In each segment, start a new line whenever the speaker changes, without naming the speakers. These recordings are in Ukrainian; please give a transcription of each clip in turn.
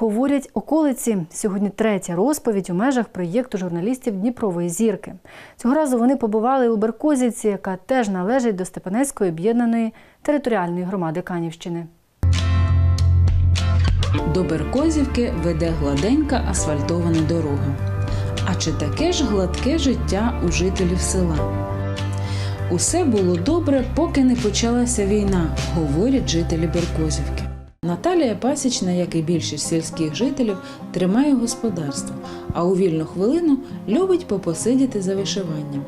Говорять околиці. Сьогодні третя розповідь у межах проєкту журналістів Дніпрової зірки. Цього разу вони побували у Беркозівці, яка теж належить до Степанецької об'єднаної територіальної громади Канівщини.
До Беркозівки веде гладенька асфальтована дорога. А чи таке ж гладке життя у жителів села? Усе було добре, поки не почалася війна, говорять жителі Беркозівки. Наталія Пасічна, як і більшість сільських жителів, тримає господарство, а у вільну хвилину любить попосидіти за вишиванням.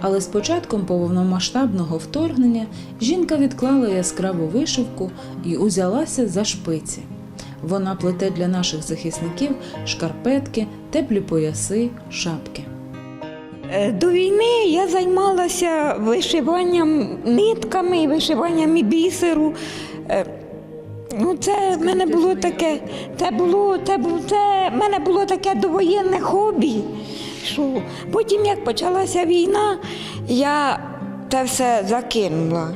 Але з початком повномасштабного вторгнення жінка відклала яскраву вишивку і узялася за шпиці. Вона плете для наших захисників шкарпетки, теплі пояси, шапки.
Е, До війни я займалася вишиванням нитками, вишиванням і бісеру. Ну, це в мене було таке, це було, це було, це в мене було таке довоєнне хобі. Що потім, як почалася війна, я це все закинула.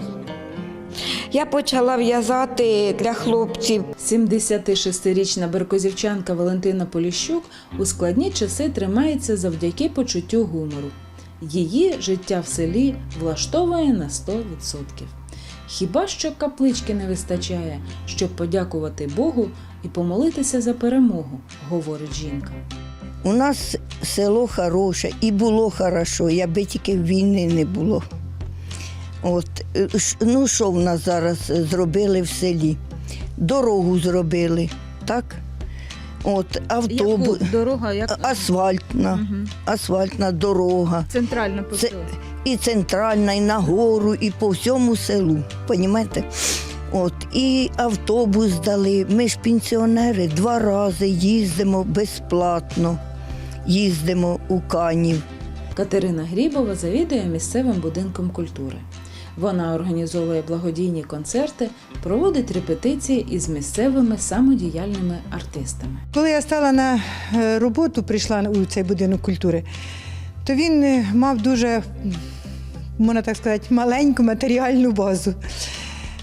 Я почала в'язати для хлопців
76-річна беркозівчанка Валентина Поліщук у складні часи тримається завдяки почуттю гумору. Її життя в селі влаштовує на 100%. Хіба що каплички не вистачає, щоб подякувати Богу і помолитися за перемогу, говорить жінка.
У нас село хороше і було хорошо, якби тільки війни не було. От, е, ну що в нас зараз зробили в селі? Дорогу зробили, так? От, автобус,
дорога, як
асфальтна, асфальтна дорога.
центральна
Це і центральна, і на гору, і по всьому селу. Понімаєте? От, і автобус дали. Ми ж пенсіонери два рази їздимо безплатно. Їздимо у Канів.
Катерина Грібова завідує місцевим будинком культури. Вона організовує благодійні концерти, проводить репетиції із місцевими самодіяльними артистами.
Коли я стала на е, роботу, прийшла у цей будинок культури, то він е, мав дуже, можна так сказати, маленьку матеріальну базу.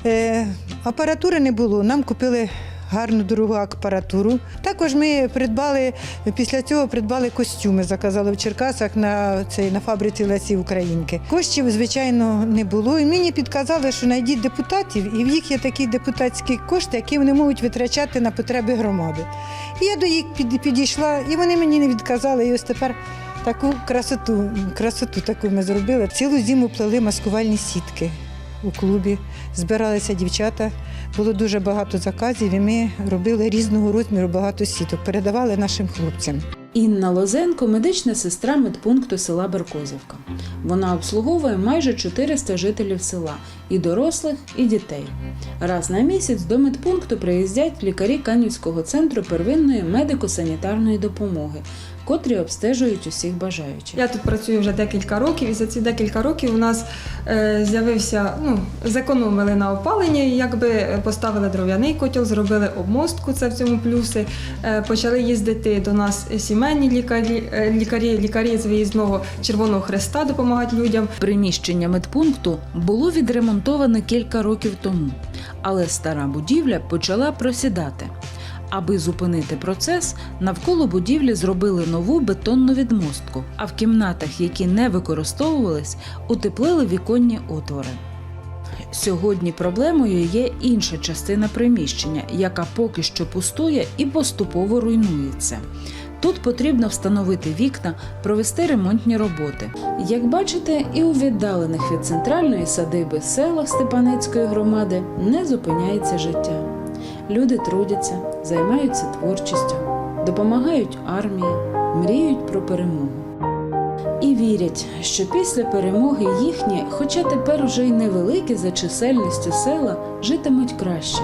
Е, апаратури не було, нам купили гарну дорогу апаратуру. Також ми придбали, після цього придбали костюми, заказали в Черкасах на, цей, на фабриці Лесі Українки. Коштів, звичайно, не було. І мені підказали, що знайдіть депутатів, і в їх є такі депутатські кошти, які вони можуть витрачати на потреби громади. І я до їх підійшла, і вони мені не відказали. І ось тепер таку красоту, красоту таку ми зробили. Цілу зиму плели маскувальні сітки у клубі. Збиралися дівчата, було дуже багато заказів, і ми робили різного розміру багато сіток, передавали нашим хлопцям.
Інна Лозенко медична сестра медпункту села Беркозівка. Вона обслуговує майже 400 жителів села і дорослих, і дітей. Раз на місяць до медпункту приїздять лікарі Канівського центру первинної медико-санітарної допомоги, котрі обстежують усіх бажаючих.
Я тут працюю вже декілька років, і за ці декілька років у нас е, з'явився, ну, зекономили на опаленні, якби поставили дров'яний котел, зробили обмостку, це в цьому плюси. Е, почали їздити до нас сімейні лікарі, е, лікарі, лікарі з виїзного Червоного Хреста допомагають людям.
Приміщення медпункту було відремонтоване кілька років тому, але стара будівля почала просідати. Аби зупинити процес, навколо будівлі зробили нову бетонну відмостку, а в кімнатах, які не використовувались, утеплили віконні отвори. Сьогодні проблемою є інша частина приміщення, яка поки що пустує і поступово руйнується. Тут потрібно встановити вікна, провести ремонтні роботи. Як бачите, і у віддалених від центральної садиби селах Степанецької громади не зупиняється життя. Люди трудяться, займаються творчістю, допомагають армії, мріють про перемогу. І вірять, що після перемоги їхні, хоча тепер уже й невеликі за чисельністю села, житимуть краще,